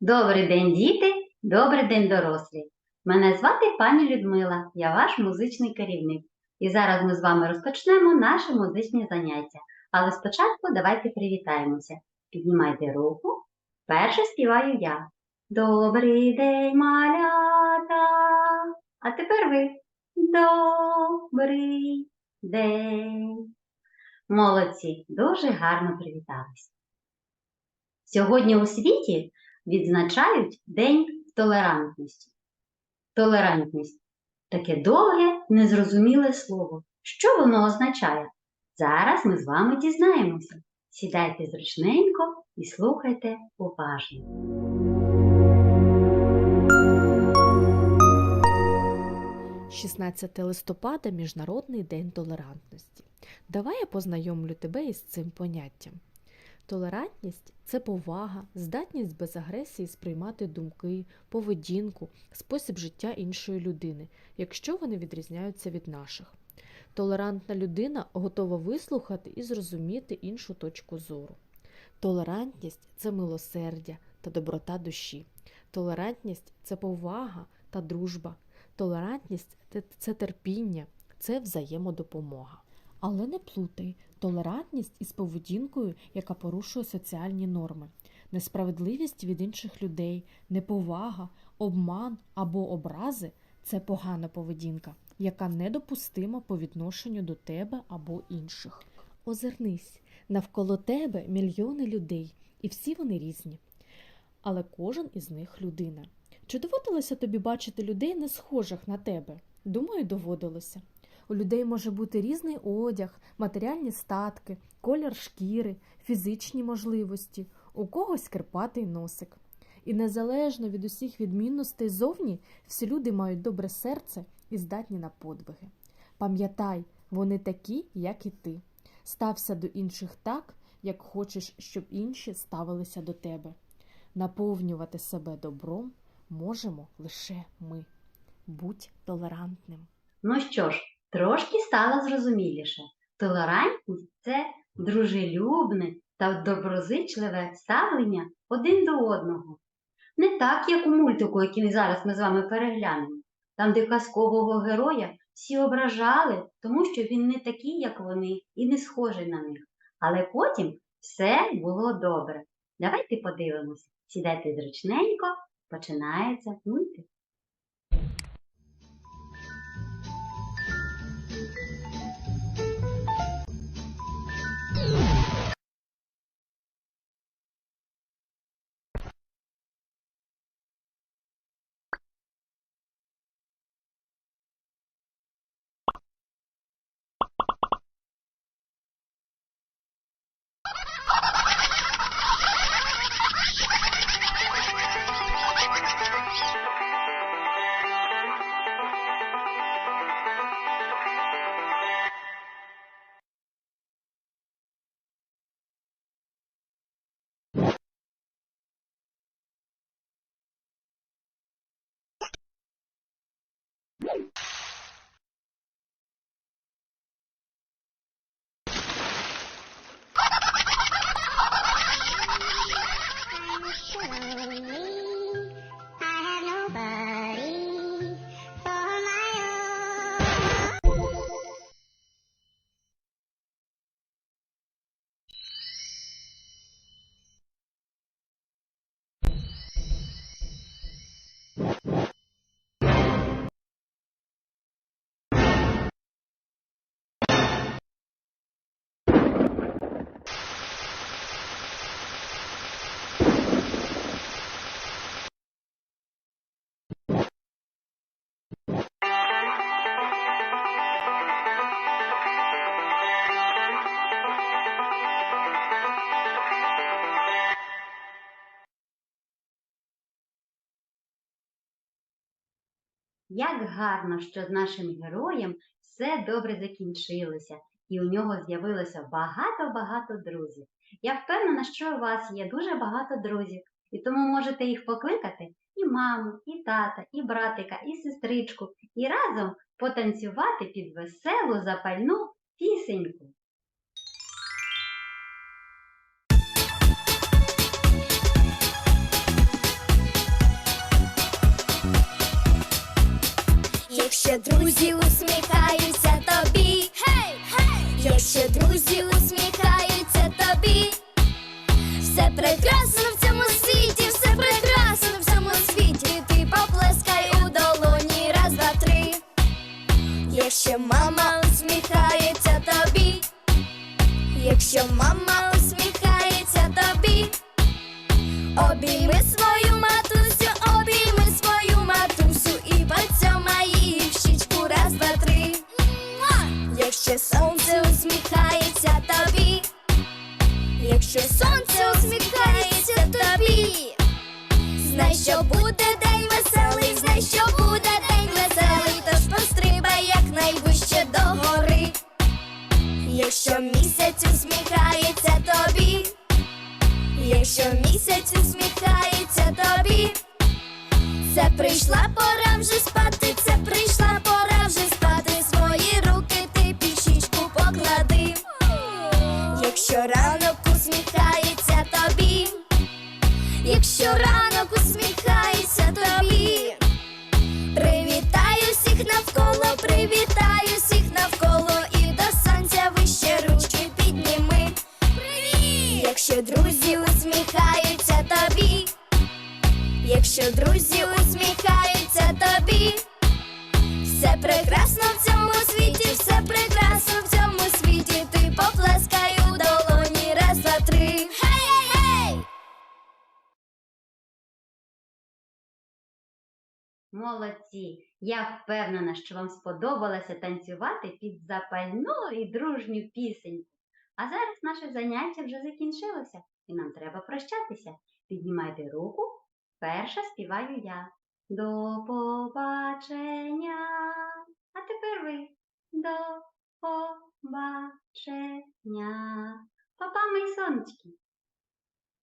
Добрий день, діти! Добрий день, дорослі! Мене звати пані Людмила, я ваш музичний керівник. І зараз ми з вами розпочнемо наше музичне заняття. Але спочатку давайте привітаємося. Піднімайте руку. Перше співаю я. Добрий день, малята! А тепер ви. Добрий день. Молодці, дуже гарно привітались. Сьогодні у світі відзначають День толерантності. Толерантність таке довге, незрозуміле слово. Що воно означає? Зараз ми з вами дізнаємося. Сідайте зручненько і слухайте уважно. 16 листопада Міжнародний день толерантності. Давай я познайомлю тебе із цим поняттям. Толерантність це повага, здатність без агресії сприймати думки, поведінку, спосіб життя іншої людини, якщо вони відрізняються від наших. Толерантна людина готова вислухати і зрозуміти іншу точку зору. Толерантність це милосердя та доброта душі. Толерантність це повага та дружба. Толерантність це- терпіння, це взаємодопомога. Але не плутай толерантність із поведінкою, яка порушує соціальні норми, несправедливість від інших людей, неповага, обман або образи це погана поведінка, яка недопустима по відношенню до тебе або інших. Озирнись, навколо тебе мільйони людей, і всі вони різні. Але кожен із них людина. Чи доводилося тобі бачити людей не схожих на тебе? Думаю, доводилося. У людей може бути різний одяг, матеріальні статки, колір шкіри, фізичні можливості, у когось кирпатий носик. І незалежно від усіх відмінностей зовні, всі люди мають добре серце і здатні на подвиги. Пам'ятай, вони такі, як і ти. Стався до інших так, як хочеш, щоб інші ставилися до тебе. Наповнювати себе добром можемо лише ми. Будь толерантним. Ну що ж, трошки стало зрозуміліше. Толерантність це дружелюбне та доброзичливе ставлення один до одного. Не так, як у мультику, який зараз ми з вами переглянемо, там, де казкового героя всі ображали, тому що він не такий, як вони, і не схожий на них. Але потім все було добре. Давайте подивимося. Сідайте зручненько, починається мультик. Як гарно, що з нашим героєм все добре закінчилося, і у нього з'явилося багато-багато друзів. Я впевнена, що у вас є дуже багато друзів, і тому можете їх покликати і маму, і тата, і братика, і сестричку, і разом потанцювати під веселу запальну пісеньку. Якщо друзі усміхаються тобі, хей, хей! Якщо друзі усміхаються тобі, все прекрасно в цьому світі, все прекрасно в цьому світі. Ти поплескай у долоні, раз, два, три. Якщо мама усміхається тобі, якщо мама усміхається тобі, обійми усміхається тобі, якщо сонце усміхається тобі, знай, що буде день веселий, знай, що буде день веселий, тож пострибай якнайвище до гори. Якщо місяць усміхається тобі, якщо місяць усміхається тобі, це прийшла пора вже спати, це прийшла навколо, привітаю всіх навколо. І до сонця вище ручки підніми. Привіт! Якщо друзі усміхаються тобі, якщо друзі усміхаються тобі, все прекрасно Молодці! Я впевнена, що вам сподобалося танцювати під запальну і дружню пісеньку. А зараз наше заняття вже закінчилося, і нам треба прощатися. Піднімайте руку. Перша співаю я. До побачення. А тепер ви. До побачення. Папа, мої сонечки.